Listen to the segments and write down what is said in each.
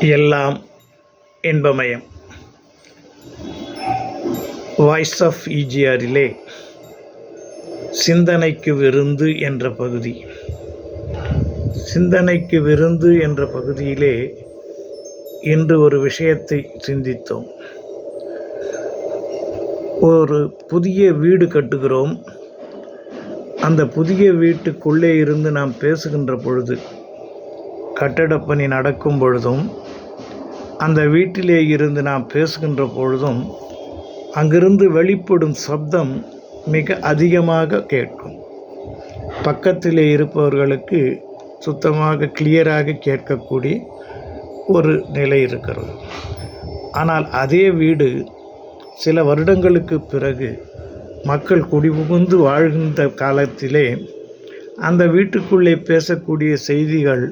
எல்லாம் இன்பமயம். Voice of ஈஜிஆரிலே சிந்தனைக்கு விருந்து என்ற பகுதி. சிந்தனைக்கு விருந்து என்ற பகுதியிலே இன்று ஒரு விஷயத்தை சிந்தித்தோம். ஒரு புதிய வீடு கட்டுகிறோம். அந்த புதிய வீட்டுக்குள்ளே இருந்து நாம் பேசுகின்ற பொழுது கட்டடப்பணி நடக்கும் பொழுதும் அந்த வீட்டிலே இருந்து நாம் பேசுகின்ற பொழுதும் அங்கிருந்து வெளிப்படும் சப்தம் மிக அதிகமாக கேட்கும். பக்கத்திலே இருப்பவர்களுக்கு சுத்தமாக கிளியராக கேட்கக்கூடிய ஒரு நிலை இருக்கிறது. ஆனால் அதே வீடு சில வருடங்களுக்கு பிறகு மக்கள் குடிபுகுந்து வாழ்கின்ற காலத்திலே அந்த வீட்டுக்குள்ளே பேசக்கூடிய செய்திகள்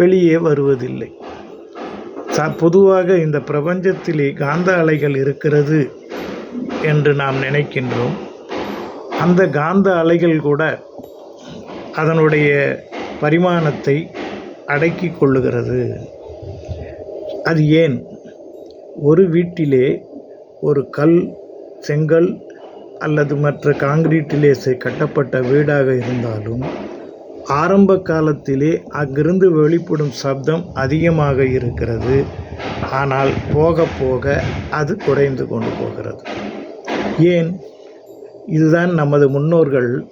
வெளியே வருவதில்லை. ச பொதுவாக இந்த பிரபஞ்சத்திலே காந்த அலைகள் இருக்கிறது என்று நாம் நினைக்கின்றோம். அந்த காந்த அலைகள் கூட அதனுடைய பரிமாணத்தை அடக்கி கொள்ளுகிறது. அது ஏன்? ஒரு வீட்டிலே ஒரு கல் செங்கல் அல்லது மற்ற காங்கிரீட்டிலே கட்டப்பட்ட வீடாக இருந்தாலும் ஆரம்ப காலத்திலே அங்கிருந்து வெளிப்படும் சப்தம் அதிகமாக இருக்கிறது. ஆனால் போக போக அது குறைந்து கொண்டு போகிறது. ஏன்? இதுதான் நமது முன்னோர்கள்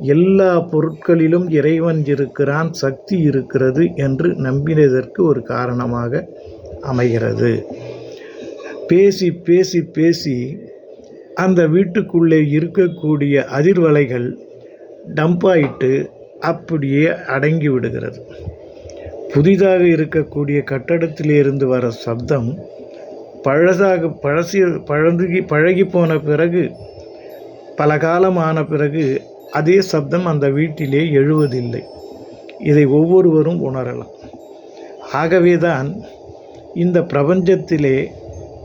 எல்லா பொருட்களிலும் இறைவன் இருக்கிறான் சக்தி இருக்கிறது என்று நம்பினதற்கு ஒரு காரணமாக அமைகிறது. பேசி பேசி பேசி அந்த வீட்டுக்குள்ளே இருக்கக்கூடிய அதிர்வலைகள் டம்ப் ஆயிட்டு அப்படியே அடங்கி விடுகிறது. புதிதாக இருக்கக்கூடிய கட்டடத்திலிருந்து வர சப்தம் பழசாக பழசி பழகி பழகி போன பிறகு பல காலம் ஆன பிறகு அதே சப்தம் அந்த வீட்டிலே எழுவதில்லை. இதை ஒவ்வொருவரும் உணரலாம். ஆகவேதான் இந்த பிரபஞ்சத்திலே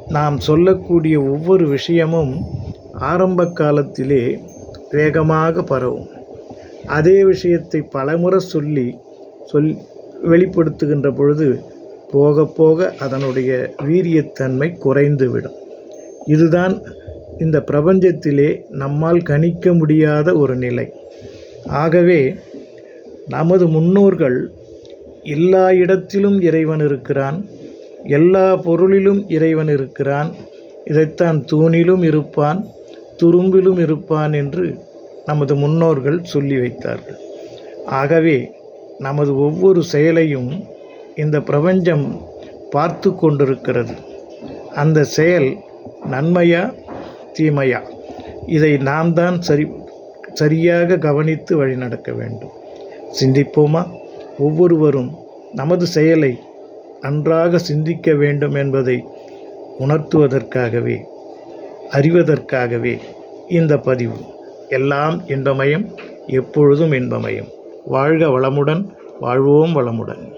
நாம் சொல்லக்கூடிய ஒவ்வொரு விஷயமும் ஆரம்ப காலத்திலே வேகமாக பரவும். அதே விஷயத்தை பலமுறை சொல்லி சொல் வெளிப்படுத்துகின்ற பொழுது போக போக அதனுடைய வீரியத்தன்மை குறைந்துவிடும். இதுதான் இந்த பிரபஞ்சத்திலே நம்மால் கணிக்க முடியாத ஒரு நிலை. ஆகவே நமது முன்னோர்கள் எல்லா இடத்திலும் இறைவன் இருக்கிறான் எல்லா பொருளிலும் இறைவன் இருக்கிறான் இதைத்தான் தூணிலும் இருப்பான் துரும்பிலும் இருப்பான் என்று நமது முன்னோர்கள் சொல்லி வைத்தார்கள். ஆகவே நமது ஒவ்வொரு செயலையும் இந்த பிரபஞ்சம் பார்த்து கொண்டிருக்கிறது. அந்த செயல் நன்மையா தீமையா? இதை நாம் தான் சரி சரியாக கவனித்து வழிநடக்க வேண்டும். சிந்திப்போமா? ஒவ்வொருவரும் நமது செயலை நன்றாக சிந்திக்க வேண்டும் என்பதை உணர்த்துவதற்காகவே அறிவதற்காகவே இந்த பதிவு. எல்லாம் இன்பமயம் எப்பொழுதும் இன்பமயம். வாழ்க வளமுடன் வாழ்வோம் வளமுடன்.